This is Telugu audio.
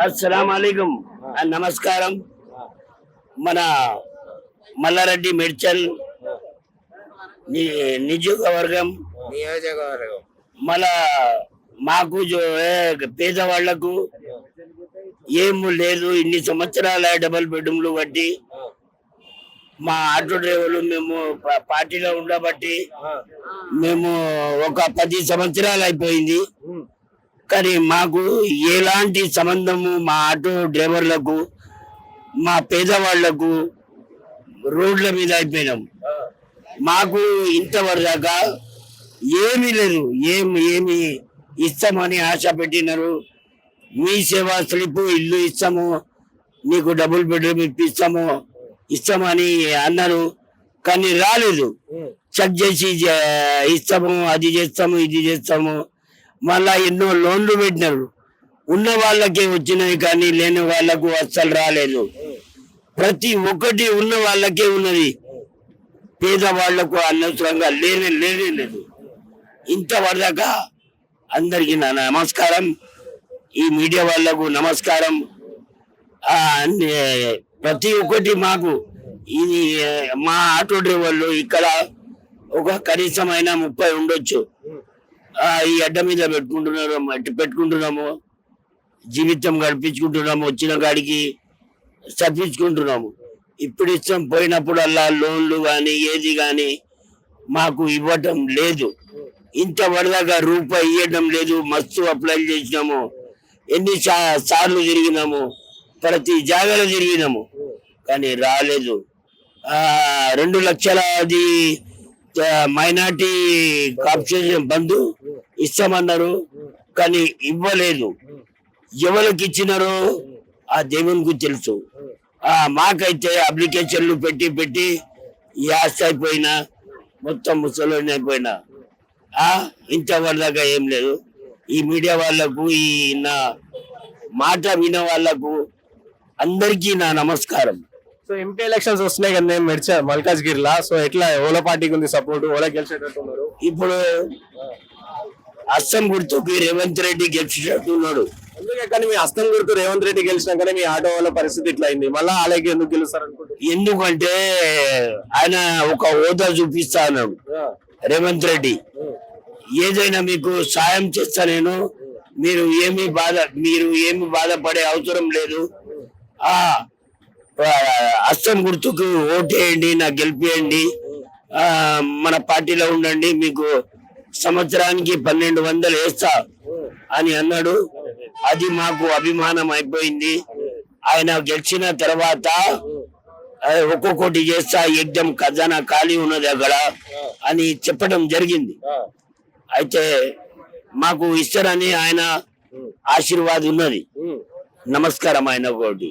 అస్సలం నమస్కారం. మన మల్లారెడ్డి మెడ్చల్ ని- నియోజకవర్గం. నియోజకవర్గం. మన మాకు పేదవాళ్ళకు ఏం లేదు. ఇన్ని సంవత్సరాల డబల్ బెడ్రూమ్లు బట్టి మా ఆటో డ్రైవర్లు మేము పార్టీలో ఉండబట్టి మేము ఒక పది సంవత్సరాలు అయిపోయింది. కానీ మాకు ఎలాంటి సంబంధము మా ఆటో డ్రైవర్లకు మా పేదవాళ్ళకు రోడ్ల మీద అయిపోయినాం. మాకు ఇంతవరకు దాకా ఏమీ లేదు. ఏం ఏమి ఇస్తామని ఆశ పెట్టినారు. మీ సేవా స్లిప్ ఇల్లు ఇస్తాము నీకు డబుల్ బెడ్రూమ్ ఇప్పిస్తాము ఇస్తామని అన్నారు. కానీ రాలేదు. చెక్ చేసి ఇస్తాము అది చేస్తాము ఇది చేస్తాము. మళ్ళా ఎన్నో లోన్లు పెట్టినారు. ఉన్న వాళ్ళకే వచ్చినాయి కానీ లేని వాళ్ళకు అస్సలు రాలేదు. ప్రతి ఒక్కటి ఉన్న వాళ్ళకే ఉన్నది. పేదవాళ్ళకు అనవసరంగా లేనే లేనే లేదు. ఇంతవరదాకా అందరికీ నా నమస్కారం. ఈ మీడియా వాళ్ళకు నమస్కారం. ప్రతి ఒక్కటి మాకు ఇది మా ఆటో డ్రైవర్లు ఇక్కడ ఒక కనీసమైన ముప్పై ఉండొచ్చు. ఈ అడ్డ మీద పెట్టుకుంటున్నారు మట్టి పెట్టుకుంటున్నాము. జీవితం గడిపించుకుంటున్నాము వచ్చిన కాడికి చదివించుకుంటున్నాము. ఇప్పుడు ఇష్టం పోయినప్పుడల్లా లోన్లు కానీ ఏది కానీ మాకు ఇవ్వటం లేదు. ఇంత వరదాకా రూపాయి ఇవ్వడం లేదు మస్తు అప్లై చేసినాము. ఎన్ని సా- సార్లు తిరిగినాము ప్రతి జాగాలో తిరిగినాము. కానీ రాలేదు. రెండు రెండు లక్షలది మైనార్టీ కాన్స్టిట్యూషన్ బంధు ఇస్తామన్నారు కానీ ఇవ్వలేదు. ఎవరికి ఇచ్చినారో ఆ దేవునికి తెలుసు. ఆ మాకైతే అప్లికేషన్లు పెట్టి పెట్టి యాస్ అయిపోయినా మొత్తం ముసలోని అయిపోయినా ఆ ఇంతవరకు దాకా ఏం లేదు. ఈ మీడియా వాళ్ళకు ఈ నా మాట విన వాళ్ళకు అందరికీ నా నమస్కారం. సో ఎంపీ ఎలక్షన్స్ వస్తున్నాయి కదా నేను మెడ్చా మల్కాజ్ గిర్లా. సో ఎట్లా ఓలా పార్టీకి ఉంది సపోర్ట్ ఓలా గెలిచేటట్టు ఉన్నారు ఇప్పుడు అస్సం గుర్తుకి రేవంత్ రెడ్డి గెలిచినట్టు ఉన్నాడు అందుకే కానీ మీ హస్తం గుర్తు రేవంత్ రెడ్డి గెలిచినాకనే మీ ఆటో వాళ్ళ పరిస్థితి ఇట్లా అయింది. మళ్ళీ అలాగే ఎందుకు గెలుస్తారు అనుకుంటున్నారు ఎందుకంటే ఆయన ఒక హోదా చూపిస్తా అన్నాడు. రేవంత్ రెడ్డి. ఏదైనా మీకు సాయం చేస్తా నేను. మీరు ఏమి బాధ మీరు ఏమి బాధపడే అవసరం లేదు. ఆ ఆ, అస్సం గుర్తుకు ఓటేయండి నాకు గెలిపియండి. ఆ మన పార్టీలో ఉండండి మీకు సంవత్సరానికి పన్నెండు వందలు వేస్తా అని అన్నాడు. అది మాకు అభిమానం అయిపోయింది. ఆయన గెలిచిన తర్వాత ఒక్కొక్కటి చేస్తా యజ్ఞం ఖజానా ఖాళీ ఉన్నది అక్కడ అని చెప్పడం జరిగింది. అయితే మాకు ఇస్తారని ఆయన ఆశీర్వాదం ఉన్నది. నమస్కారం ఆయన ఒకటి.